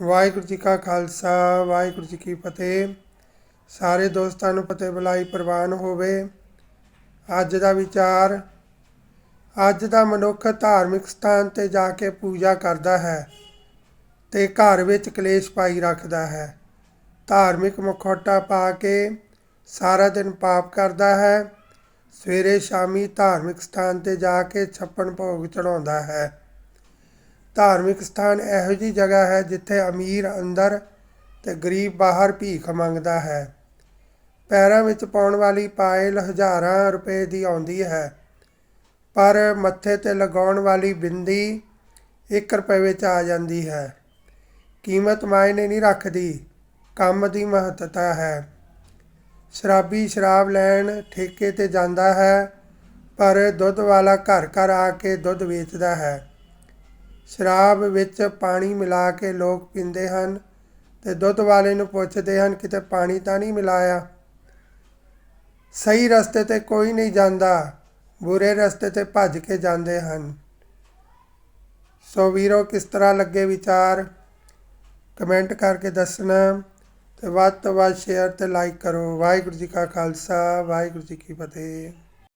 ਵਾਹਿਗੁਰੂ ਜੀ ਕਾ ਖਾਲਸਾ, ਵਾਹਿਗੁਰੂ ਜੀ ਕੀ ਫਤਿਹ। ਸਾਰੇ ਦੋਸਤਾਂ ਨੂੰ ਫਤਿਹ ਬੁਲਾਈ, ਪ੍ਰਵਾਨ ਹੋਵੇ। ਅੱਜ ਦਾ ਵਿਚਾਰ, ਅੱਜ ਦਾ ਮਨੁੱਖ ਧਾਰਮਿਕ ਸਥਾਨ ਤੇ ਜਾ ਕੇ ਪੂਜਾ ਕਰਦਾ ਹੈ ਤੇ ਘਰ ਵਿੱਚ ਕਲੇਸ਼ ਪਾਈ ਰੱਖਦਾ ਹੈ। ਧਾਰਮਿਕ ਮੁਖੌਟਾ ਪਾ ਕੇ ਸਾਰਾ ਦਿਨ ਪਾਪ ਕਰਦਾ ਹੈ। ਸਵੇਰੇ ਸ਼ਾਮੀ ਧਾਰਮਿਕ ਸਥਾਨ ਤੇ ਜਾ ਕੇ ਛੱਪਣ ਭੋਗ ਚੜਾਉਂਦਾ ਹੈ। ਧਾਰਮਿਕ ਸਥਾਨ ਇਹੋ ਜਿਹੀ ਜਗ੍ਹਾ ਹੈ ਜਿੱਥੇ ਅਮੀਰ ਅੰਦਰ ਤੇ ਗਰੀਬ ਬਾਹਰ ਭੀਖ ਮੰਗਦਾ ਹੈ। ਪੈਰਾਂ ਵਿੱਚ ਪਾਉਣ ਵਾਲੀ ਪਾਇਲ ਹਜ਼ਾਰਾਂ ਰੁਪਏ ਦੀ ਆਉਂਦੀ ਹੈ, ਪਰ ਮੱਥੇ ਤੇ ਲਗਾਉਣ ਵਾਲੀ ਬਿੰਦੀ 1 ਰੁਪਏ ਵਿੱਚ ਆ ਜਾਂਦੀ ਹੈ। ਕੀਮਤ ਮਾਇਨੇ ਨਹੀਂ ਰੱਖਦੀ, ਕੰਮ ਦੀ ਮਹੱਤਤਾ ਹੈ। ਸ਼ਰਾਬੀ ਸ਼ਰਾਬ ਲੈਣ ਠੇਕੇ ਤੇ ਜਾਂਦਾ ਹੈ, ਪਰ ਦੁੱਧ ਵਾਲਾ ਘਰ ਘਰ ਆ ਕੇ ਦੁੱਧ ਵੇਚਦਾ ਹੈ। ਸ਼ਰਾਬ ਵਿੱਚ ਪਾਣੀ ਮਿਲਾ ਕੇ ਲੋਕ ਪੀਂਦੇ ਹਨ ਤੇ ਦੁੱਧ ਵਾਲੇ ਨੂੰ ਪੁੱਛਦੇ ਹਨ, ਕਿਤੇ ਪਾਣੀ ਤਾਂ ਨਹੀਂ ਮਿਲਾਇਆ? ਸਹੀ ਰਸਤੇ ਤੇ ਕੋਈ ਨਹੀਂ ਜਾਂਦਾ, ਬੁਰੇ ਰਸਤੇ ਤੇ ਭੱਜ ਕੇ ਜਾਂਦੇ ਹਨ। ਸੋ ਵੀਰੋ, ਕਿਸ ਤਰ੍ਹਾਂ ਲੱਗੇ ਵਿਚਾਰ? ਕਮੈਂਟ ਕਰਕੇ ਦੱਸਣਾ ਤੇ ਵੱਧ ਤੋਂ ਵੱਧ ਸ਼ੇਅਰ ਤੇ ਲਾਈਕ ਕਰੋ। ਵਾਹਿਗੁਰੂ ਜੀ ਕਾ ਖਾਲਸਾ, ਵਾਹਿਗੁਰੂ ਜੀ ਕੀ ਫਤਿਹ।